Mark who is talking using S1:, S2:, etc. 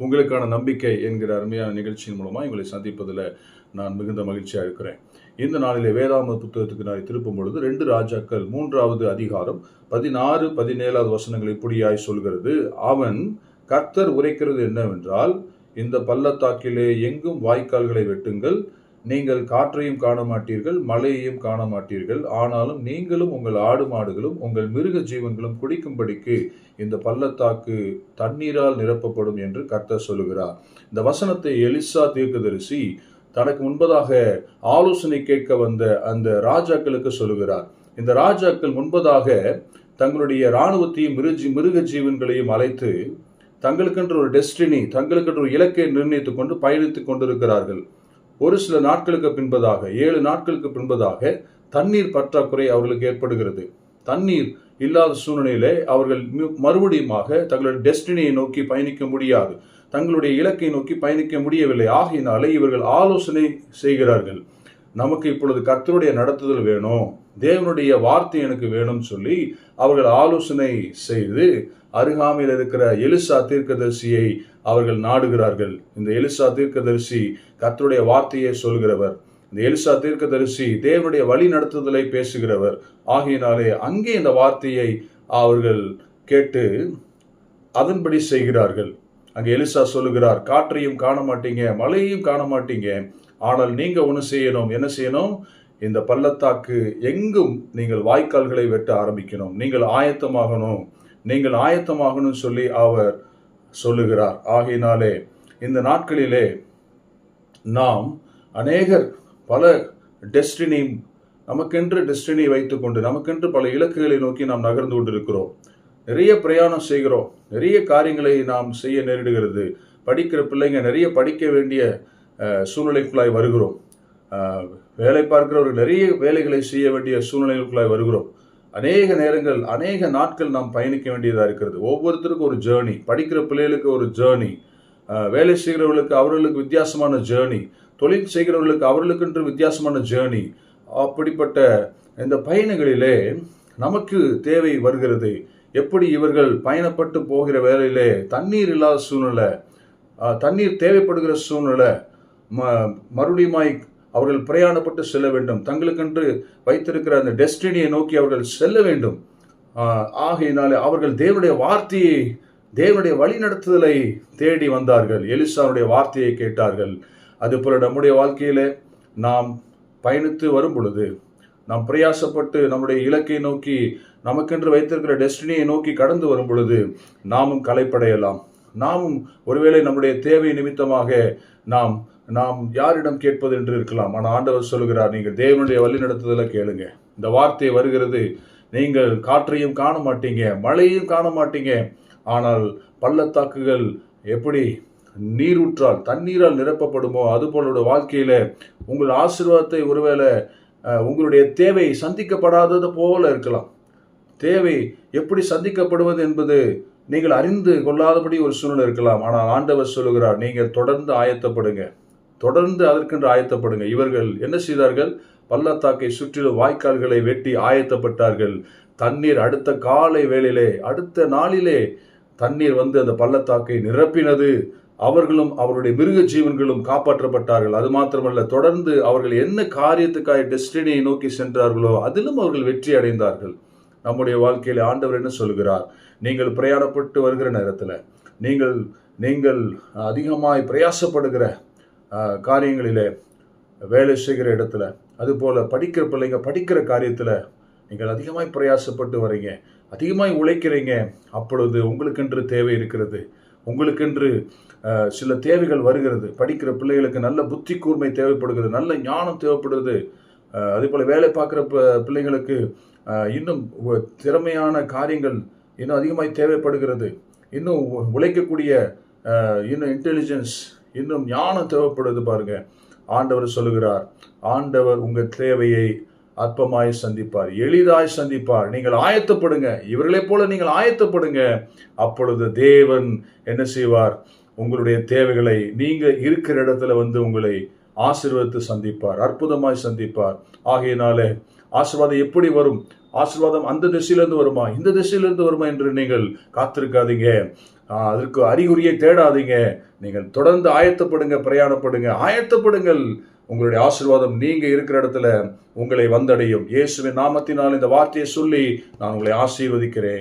S1: உங்களுக்கான நம்பிக்கை என்கிற அருமையான நிகழ்ச்சியின் மூலமாக உங்களை சந்திப்பதில் நான் மிகுந்த மகிழ்ச்சியாக இருக்கிறேன். இந்த நாளிலே வேதாம புத்தகத்துக்கு நான் திருப்பும் பொழுது ரெண்டு ராஜாக்கள் மூன்றாவது அதிகாரம் பதினாறு பதினேழாவது வசனங்கள் இப்படியாய் சொல்கிறது. அவன் கர்த்தர் உரைக்கிறது என்னவென்றால் இந்த பள்ளத்தாக்கிலே எங்கும் வாய்க்கால்களை வெட்டுங்கள் நீங்கள் காற்றையும் காண மாட்டீர்கள் மழையையும் காண மாட்டீர்கள் ஆனாலும் நீங்களும் உங்கள் ஆடு மாடுகளும் உங்கள் மிருக ஜீவன்களும் குடிக்கும்படிக்கு இந்த பள்ளத்தாக்கு தண்ணீரால் நிரப்பப்படும் என்று கர்த்தர் சொல்லுகிறார். இந்த வசனத்தை எலிசா தீர்க்கதரிசி தனக்கு முன்பதாக ஆலோசனை கேட்க வந்த அந்த ராஜாக்களுக்கு சொல்லுகிறார். இந்த ராஜாக்கள் முன்பதாக தங்களுடைய இராணுவத்தையும் மிருஜி மிருக ஜீவன்களையும் அழைத்து தங்களுக்கென்று ஒரு டெஸ்டினி தங்களுக்கென்று ஒரு இலக்கை நிர்ணயித்துக் கொண்டு பயணித்துக் கொண்டிருக்கிறார்கள். ஒரு சில நாட்களுக்கு பின்பதாக ஏழு நாட்களுக்கு பின்பதாக தண்ணீர் பற்றாக்குறை அவர்களுக்கு ஏற்படுகிறது. தண்ணீர் இல்லாத சூழ்நிலையிலே அவர்கள் மறுபடியுமாக தங்களுடைய டெஸ்டினியை நோக்கி பயணிக்க முடியாது. தங்களுடைய இலக்கை நோக்கி பயணிக்க முடியவில்லை. ஆகையினாலே இவர்கள் ஆலோசனை செய்கிறார்கள். நமக்கு இப்பொழுது கர்த்தருடைய நடத்துதல் வேணும். தேவனுடைய வார்த்தை எனக்கு வேணும்னு சொல்லி அவர்கள் ஆலோசனை செய்து அருகாமையில் இருக்கிற எலிசா தீர்க்கதரிசியை அவர்கள் நாடுகிறார்கள். இந்த எலிசா தீர்க்கதரிசி கர்த்தருடைய வார்த்தையை சொல்கிறவர். இந்த எலிசா தீர்க்கதரிசி தேவனுடைய வழி நடத்துதலை பேசுகிறவர். ஆகையினாலே அங்கே இந்த வார்த்தையை அவர்கள் கேட்டு அதன்படி செய்கிறார்கள். அங்கே எலிசா சொல்லுகிறார் காற்றையும் காண மாட்டீங்க மழையையும் காண மாட்டீங்க. ஆனால் நீங்க ஒன்று செய்யணும். என்ன செய்யணும்? இந்த பள்ளத்தாக்கு எங்கும் நீங்கள் வாய்க்கால்களை வெட்ட ஆரம்பிக்கணும். நீங்கள் ஆயத்தமாகணும். நீங்கள் ஆயத்தமாகணும் சொல்லி அவர் சொல்லுகிறார். ஆகையினாலே இந்த நாட்களிலே நாம் அநேகர் பல டெஸ்டினி நமக்கென்று டெஸ்டினி வைத்துக்கொண்டு நமக்கென்று பல இலக்குகளை நோக்கி நாம் நகர்ந்து கொண்டிருக்கிறோம். நிறைய பிரயாணம் செய்கிறோம். நிறைய காரியங்களை நாம் செய்ய நேரிடுகிறது. படிக்கிற பிள்ளைங்க நிறைய படிக்க வேண்டிய சூழ்நிலைக்குள்ளாய் வருகிறோம். வேலை பார்க்கிறவர்கள் நிறைய வேலைகளை செய்ய வேண்டிய சூழ்நிலைகளுக்குள்ளாய் வருகிறோம். அநேக நேரங்கள் அநேக நாட்கள் நாம் பயணிக்க வேண்டியதாக இருக்கிறது. ஒவ்வொருத்தருக்கும் ஒரு ஜேர்னி படிக்கிற பிள்ளைகளுக்கு ஒரு ஜேர்னி வேலை செய்கிறவர்களுக்கு அவர்களுக்கு வித்தியாசமான ஜேர்னி தொழில் செய்கிறவர்களுக்கு அவர்களுக்கென்று வித்தியாசமான ஜேர்னி அப்படிப்பட்ட இந்த பயணங்களிலே நமக்கு தேவை வருகிறது எப்படி இவர்கள் பயணப்பட்டு போகிற வேலையிலே தண்ணீர் இல்லாத சூழ்நிலை தண்ணீர் தேவைப்படுகிற சூழ்நிலை ம மறுபடியுமாய் அவர்கள் பிரயாணப்பட்டு செல்ல வேண்டும். தங்களுக்கென்று வைத்திருக்கிற அந்த டெஸ்டினியை நோக்கி அவர்கள் செல்ல வேண்டும். ஆகையினாலே அவர்கள் தேவனுடைய வார்த்தையை தேவனுடைய வழிநடத்துதலை தேடி வந்தார்கள். எலிசாவுடைய வார்த்தையை கேட்டார்கள். அதுபோல நம்முடைய வாழ்க்கையிலே நாம் பயணித்து வரும் பொழுது நாம் பிரயாசப்பட்டு நம்முடைய இலக்கை நோக்கி நமக்கென்று வைத்திருக்கிற டெஸ்டினியை நோக்கி கடந்து வரும் பொழுது நாமும் கலைப்படையலாம் நாமும் ஒருவேளை நம்முடைய தேவை நிமித்தமாக நாம் நாம் யாரிடம் கேட்பது என்று இருக்கலாம். ஆனால் ஆண்டவர் சொல்லுகிறார் நீங்கள் தேவனுடைய வழிநடத்துதலை கேளுங்க. இந்த வார்த்தை வருகிறது நீங்கள் காற்றையும் காண மாட்டீங்க மழையும் காண மாட்டீங்க. ஆனால் பள்ளத்தாக்குகள் எப்படி நீரூற்றால் தண்ணீரால் நிரப்பப்படுமோ அதுபோலோட வாழ்க்கையில் உங்கள் ஆசீர்வாதத்தை ஒருவேளை உங்களுடைய தேவை சந்திக்கப்படாதது போல இருக்கலாம். தேவை எப்படி சந்திக்கப்படுவது என்பது நீங்கள் அறிந்து கொள்ளாதபடி ஒரு சூழ்நிலை இருக்கலாம். ஆனால் ஆண்டவர் சொல்லுகிறார் நீங்கள் தொடர்ந்து ஆயத்தப்படுங்க. தொடர்ந்து அதற்கென்று ஆயத்தப்படுங்க. இவர்கள் என்ன செய்தார்கள்? பள்ளத்தாக்கை சுற்றிலும் வாய்க்கால்களை வெட்டி ஆயத்தப்பட்டார்கள். தண்ணீர் அடுத்த காலை வேளையிலே அடுத்த நாளிலே தண்ணீர் வந்து அந்த பள்ளத்தாக்கை நிரப்பினது அவர்களும் அவருடைய மிருக ஜீவன்களும் காப்பாற்றப்பட்டார்கள். அது மாத்திரமல்ல தொடர்ந்து அவர்கள் என்ன காரியத்துக்காக டெஸ்டினியை நோக்கி சென்றார்களோ அதிலும் அவர்கள் வெற்றி அடைந்தார்கள். நம்முடைய வாழ்க்கையில் ஆண்டவர் என்ன சொல்கிறார்? நீங்கள் பிரயாணப்பட்டு வருகிற நேரத்தில் நீங்கள் நீங்கள் அதிகமாய் பிரயாசப்படுகிற காரியங்களிலே வேலை செய்கிற இடத்துல அதுபோல படிக்கிற பிள்ளைங்க படிக்கிற காரியத்தில் நீங்கள் அதிகமாய் பிரயாசப்பட்டு வரீங்க. அதிகமாய் உழைக்கிறீங்க. அப்பொழுது உங்களுக்கென்று தேவை இருக்கிறது. உங்களுக்கென்று சில தேவைகள் வருகிறது. படிக்கிற பிள்ளைகளுக்கு நல்ல புத்தி கூர்மை தேவைப்படுகிறது. நல்ல ஞானம் தேவைப்படுகிறது. அதேபோல் அதே போல் வேலை பார்க்குற ப- பிள்ளைங்களுக்கு இன்னும் திறமையான காரியங்கள் இன்னும் அதிகமாய் தேவைப்படுகிறது. இன்னும் உ- உழைக்கக்கூடிய இன்னும் இன்டெலிஜென்ஸ் இன்னும் ஞானம் தேவைப்படுது பாருங்க. ஆண்டவர் சொல்லுகிறார். ஆண்டவர் உங்கள் தேவையை அற்பமாய் சந்திப்பார் எளிதாய் சந்திப்பார். நீங்கள் ஆயத்தப்படுங்க. இவர்களைப் போல நீங்கள் ஆயத்தப்படுங்க. அப்பொழுது தேவன் என்ன செய்வார்? உங்களுடைய தேவைகளை நீங்க இருக்கிற இடத்துல வந்து உங்களை ஆசீர்வதித்து சந்திப்பார் அற்புதமாய் சந்திப்பார். ஆகையினாலே ஆசிர்வாதம் எப்படி வரும்? ஆசிர்வாதம் அந்த திசையிலிருந்து வருமா? இந்த திசையிலிருந்து வருமா என்று நீங்கள் காத்திருக்காதீங்க. அதற்கு அறிகுறியை தேடாதீங்க. நீங்கள் தொடர்ந்து ஆயத்தப்படுங்க பிரயாணப்படுங்க. ஆயத்தப்படுங்கள். உங்களுடைய ஆசீர்வாதம் நீங்கள் இருக்கிற இடத்துல உங்களை வந்தடையும். இயேசுவின் நாமத்தினால் இந்த வார்த்தையை சொல்லி நான் உங்களை ஆசீர்வதிக்கிறேன்.